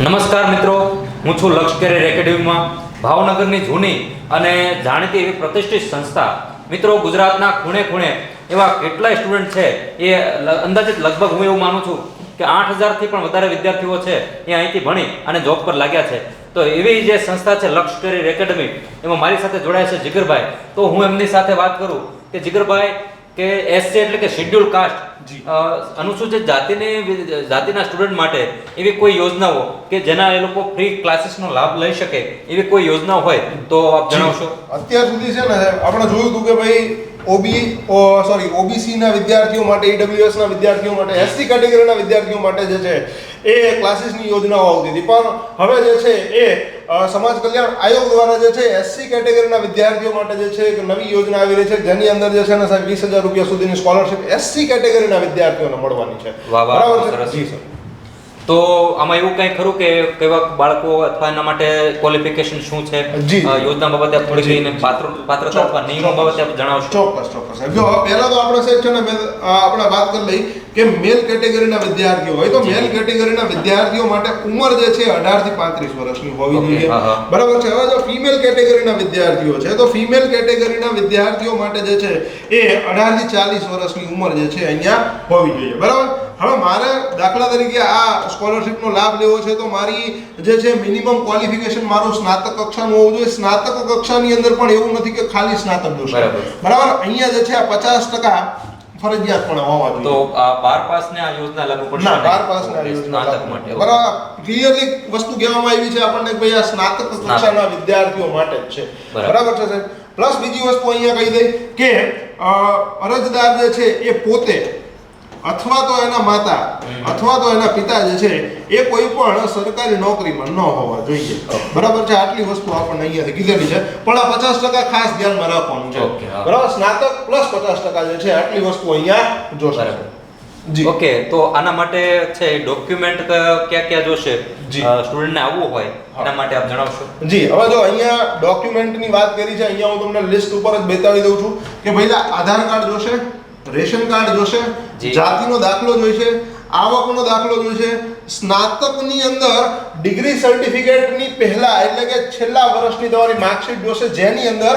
નમસ્કાર મિત્રો, હું છું લક્ષ કેરિયર એકેડેમીમાં ભાવનગરની જૂની અને જાણીતી એવી પ્રતિષ્ઠિત સંસ્થા. મિત્રો, ગુજરાતના ખૂણે ખૂણે એવા કેટલાય સ્ટુડન્ટ છે, એ અંદાજિત લગભગ હું એવું માનું છું કે આઠ હજારથી પણ વધારે વિદ્યાર્થીઓ છે, એ અહીંથી ભણી અને જોબ પર લાગ્યા છે. તો એવી જે સંસ્થા છે, લક્ષ કેરિયર એકેડમી, એમાં મારી સાથે જોડાયા છે જીગરભાઈ. તો હું એમની સાથે વાત કરું કે જીગરભાઈ, કે એસસી એટલે કે શેડ્યુલ કાસ્ટ અનુસૂચિત જાતિને જાતિના સ્ટુડન્ટ માટે એવી કોઈ યોજનાઓ કે જેના એ લોકો ફ્રી ક્લાસીસનો લાભ લઈ શકે એવી કોઈ યોજના હોય તો આપ જણાવશો? અત્યાર સુધી છે ને આપણે જોયું હતું કે ભાઈ ઓબી સોરી ઓબીસીના વિદ્યાર્થીઓ માટે ઈડબ્લ્યુએસના વિદ્યાર્થીઓ માટે એસસી કેટેગરીના વિદ્યાર્થીઓ માટે જે છે એ ક્લાસીસની યોજનાઓ આવતી હતી. પણ હવે જે છે એ સમાજ કલ્યાણ આયોગ દ્વારા જે છે એસસી કેટેગરીના વિદ્યાર્થીઓ માટે જે છે એક નવી યોજના આવી રહી છે જેની અંદર જે છે ને સાહેબ વીસ હજાર રૂપિયા સુધીની સ્કોલરશિપ એસસી કેટેગરીના વિદ્યાર્થીઓને મળવાની છે. બરાબર છે. જી સર તો આમાં એવું કંઈ ખરું કે કેવા બાળકો અથવા એના માટે ક્વોલિફિકેશન શું છે? યોજના બાબતે થોડી. પાત્ર પાત્રતા અથવા નિયમો બાબતે જણાવશો? ચોક્કસ ચોક્કસ. જો પહેલા તો આપણે સાહેબ છે ને આપણે વાત કરી લઈ. કે મેલ કેટેગરીના વિદ્યાર્થીઓ હોય તો મેલ કેટેગરીના વિદ્યાર્થીઓ માટે ઉંમર જે છે 18 થી પાંત્રીસ વર્ષની હોવી જોઈએ. બરાબર છે? હવે જો ફિમેલ કેટેગરીના વિદ્યાર્થીઓ છે તો ફિમેલ કેટેગરીના વિદ્યાર્થીઓ માટે જે છે એ 18 થી ચાલીસ વર્ષની ઉંમર જે છે અહીંયા હોવી જોઈએ. બરાબર? હવે મારે દાખલા તરીકે આ સ્કોલરશિપનો લાભ લેવો છે તો મારી જે છે મિનિમમ ક્વોલિફિકેશન મારું સ્નાતક કક્ષાનું હોવું જોઈએ. સ્નાતક કક્ષાની અંદર પણ એવું નથી કે ખાલી સ્નાતક જોશે. બરાબર. બરાબર? અહીંયા જે છે આ પચાસ ટકા ફરજિયાત પણ હોવા જોઈએ. તો આ બાર પાસને આ યોજના લાગુ પડશે ના? બાર પાસના આ યોજના લાગુ માટે બરાબર ક્લિયરલી વસ્તુ કહેવામાં આવી છે આપણને કે ભાઈ આ સ્નાતક કક્ષાના વિદ્યાર્થીઓ માટે જ છે. બરાબર. છે સાહેબ? પ્લસ બીજી વસ્તુ અહીંયા કહી દઈ કે અરજદાર જે છે એ પોતે અથવા તો એના માતા અથવા તો એના પિતા જે છે એ કોઈ પણ સરકારી નોકરીમાં ન હોવા જોઈએ. બરાબર છે? આટલી વસ્તુ આપણને અહીંયાથી કીધેલી છે. પણ આ પચાસ ટકા ખાસ ધ્યાનમાં રાખવાનું છે. બરાબર? સ્નાતક પ્લસ પચાસ ટકા જે છે આટલી વસ્તુ અહીંયા જોશે. જી. ઓકે તો આના માટે છે ડોક્યુમેન્ટ ક્યાં ક્યાં જોશે. સ્ટુડન્ટને આવવું હોય. એના માટે આપ જણાવશો. જી હવે જો અહીંયા ડોક્યુમેન્ટની વાત કરી છે અહીંયા હું તમને લિસ્ટ ઉપર જ બતાવી દઉં છું કે ભાઈ આધાર કાર્ડ જોશે? રેશન કાર્ડ જોશે. જાતિનો દાખલો જોઈશે આવકનો દાખલો જોઈશે. સ્નાતકની અંદર ડિગ્રી સર્ટિફિકેટની પહેલા એટલે કે છેલ્લા વર્ષની તમારી માર્કશીટ જોશે જેની અંદર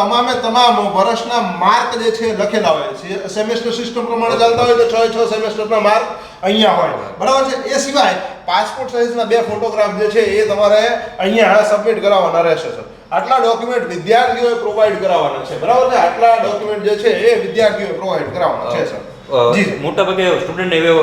તમામે તમામ વર્ષના માર્ક જે છે લખેલા હોય છે. સેમેસ્ટર સિસ્ટમ પ્રમાણે ચાલતા હોય તો છ છ સેમેસ્ટરના માર્ક અહીંયા હોય. બરાબર છે? એ સિવાય પાસપોર્ટ સાઇઝના બે ફોટોગ્રાફ જે છે એ તમારે અહીંયા સબમિટ કરાવવાના રહેશે સર. આટલા ડોક્યુમેન્ટ વિદ્યાર્થીઓએ પ્રોવાઈડ કરાવવાના છે બરાબર ને? આટલા ડોક્યુમેન્ટ જે છે એ વિદ્યાર્થીઓએ પ્રોવાઈડ કરાવવાના છે સર. મોટા ભાગે સ્ટુડન્ટ એવો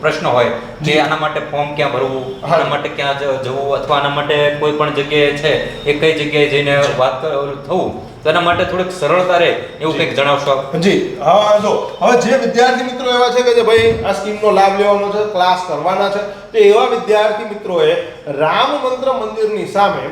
પ્રશ્ન હોય કે આના માટે ફોર્મ ક્યાં ભરવું આના માટે ક્યાં જવું અથવા આના માટે કોઈ પણ જગ્યાએ છે એ કઈ જગ્યાએ જઈને વાત કર- થવું તો એના માટે થોડીક સરળતા રહે એવું કંઈક જણાવશો જી. હા જો. હવે જે વિદ્યાર્થી મિત્રો એવા છે કે જે ભાઈ આ સ્કીમનો લાભ લેવાનો છે ક્લાસ કરવાના છે તો એવા વિદ્યાર્થી મિત્રોએ રામ મંત્ર મંદિરની સામે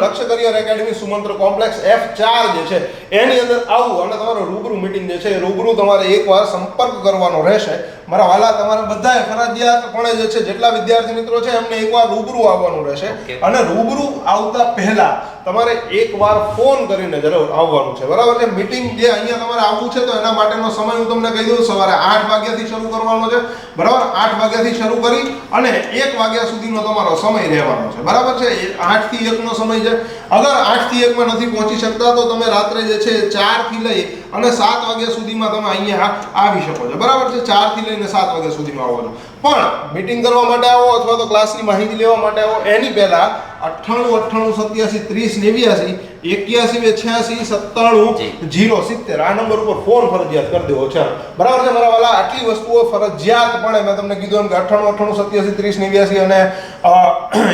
Lakshya career academy Sumantra complex F ચાર જે છે, એની અંદર આવું, અને તમારો રૂબરૂ મિટિંગ જે છે, રૂબરૂ તમારે એકવાર સંપર્ક કરવાનો રહેશે. મારા વાલા તમારે ફરજિયાત ફરજિયાતપણે જે છે જેટલા વિદ્યાર્થી મિત્રો છે એમને એકવાર રૂબરૂ આવવાનું રહેશે. અને રૂબરૂ આવતા પહેલા તમારે એકવાર ફોન કરીને જરૂર આવવાનું છે. બરાબર છે? મીટિંગ જે અહીંયા તમારે આવવું છે તો એના માટેનો સમય હું તમને કહી દઉં સવારે આઠ વાગ્યાથી શરૂ કરવાનો છે. બરાબર? આઠ વાગ્યાથી શરૂ કરી અને એક વાગ્યા સુધીનો તમારો સમય રહેવાનો છે. બરાબર છે? આઠથી એકનો સમય છે. અગર આઠથી એકમાં નથી પહોંચી શકતા તો તમે રાત્રે જે છે ચારથી લઈ અને સાત વાગ્યા સુધીમાં તમે અહીંયા આવી શકો છો. બરાબર છે? ચારથી લઈને સાત વાગ્યા સુધીમાં આવો છો પણ મીટિંગ કરવા માટે આવો અથવા તો ક્લાસની માહિતી લેવા માટે આવો એની પહેલા અઠ્ઠાણું અઠ્ઠાણું સત્યાસી ત્રીસ નેવ્યાસી એક્યાસી બે છ્યાસી સત્તાણું જીરો સિત્તેર. આ નંબર ઉપર ફોન ફરજિયાત કરી દેવો. છે બરાબર છે? મારા વાલા આટલી વસ્તુઓ ફરજિયાતપણે મેં તમને કીધું એમ કે અઠ્ઠાણું અઠ્ઠાણું સત્યાસી ત્રીસ નેવ્યાસી અને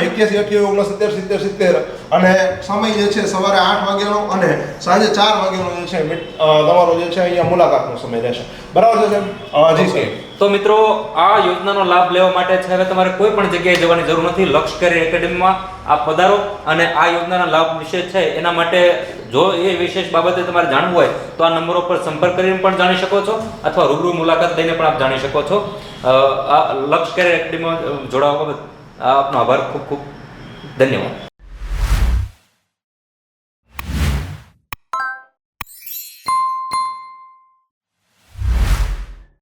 એક્યાસી અઠ્યાવી ઓગણસિત્તેર સિત્તેર સિત્તેર. અને સમય જે છે સવારે આઠ વાગ્યાનો અને સાંજે ચાર વાગ્યાનો જે છે તમારો જે છે અહીંયા મુલાકાતનો સમય રહેશે. બરાબર છે સાહેબ? જી ઓકે. તો મિત્રો, આ યોજનાનો લાભ લેવા માટે છે હવે તમારે કોઈ પણ જગ્યાએ જવાની જરૂર નથી. લક્ષ કરી એકેડમીમાં આપ પધારો અને આ યોજનાના લાભ વિશે છે એના માટે જો એ વિશેષ બાબતે તમારે જાણવું હોય, તો આ નંબરો પર સંપર્ક કરીને પણ જાણી શકો છો અથવા રૂબરૂ મુલાકાત લઈને પણ આપ જાણી શકો છો. આ લક્ષ કરી એકેડમીમાં જોડાવા બાબત આપનો આભાર. ખૂબ ખૂબ ધન્યવાદ.